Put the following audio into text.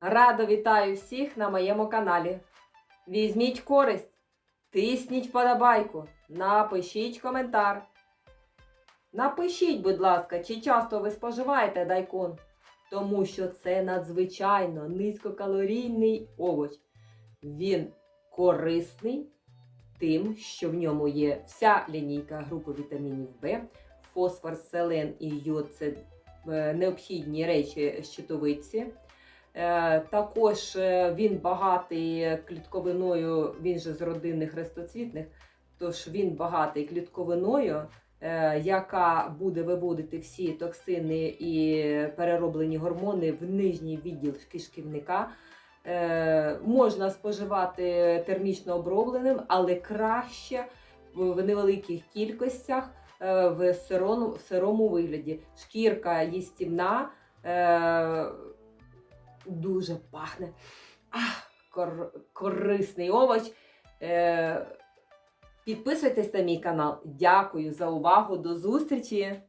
Радо вітаю всіх на моєму каналі. Візьміть користь, тисніть вподобайку, напишіть коментар. Напишіть, будь ласка, чи часто ви споживаєте дайкон, тому що це надзвичайно низькокалорійний овоч. Він корисний тим, що в ньому є вся лінійка групи вітамінів В, фосфор, селен і йод це е, необхідні речі щитовиці. Е, Також е, він багатий клітковиною, він же з родини хрестоцвітних, тож він багатий клітковиною, е, яка буде виводити всі токсини і перероблені гормони в нижній відділ кишківника. Можна споживати термічно обробленим, але краще в невеликих кількостях в сирому, в сирому вигляді. Шкірка їстівна. Дуже пахне. Ах, кор- корисний овоч. Е, підписуйтесь на мій канал. Дякую за увагу. До зустрічі!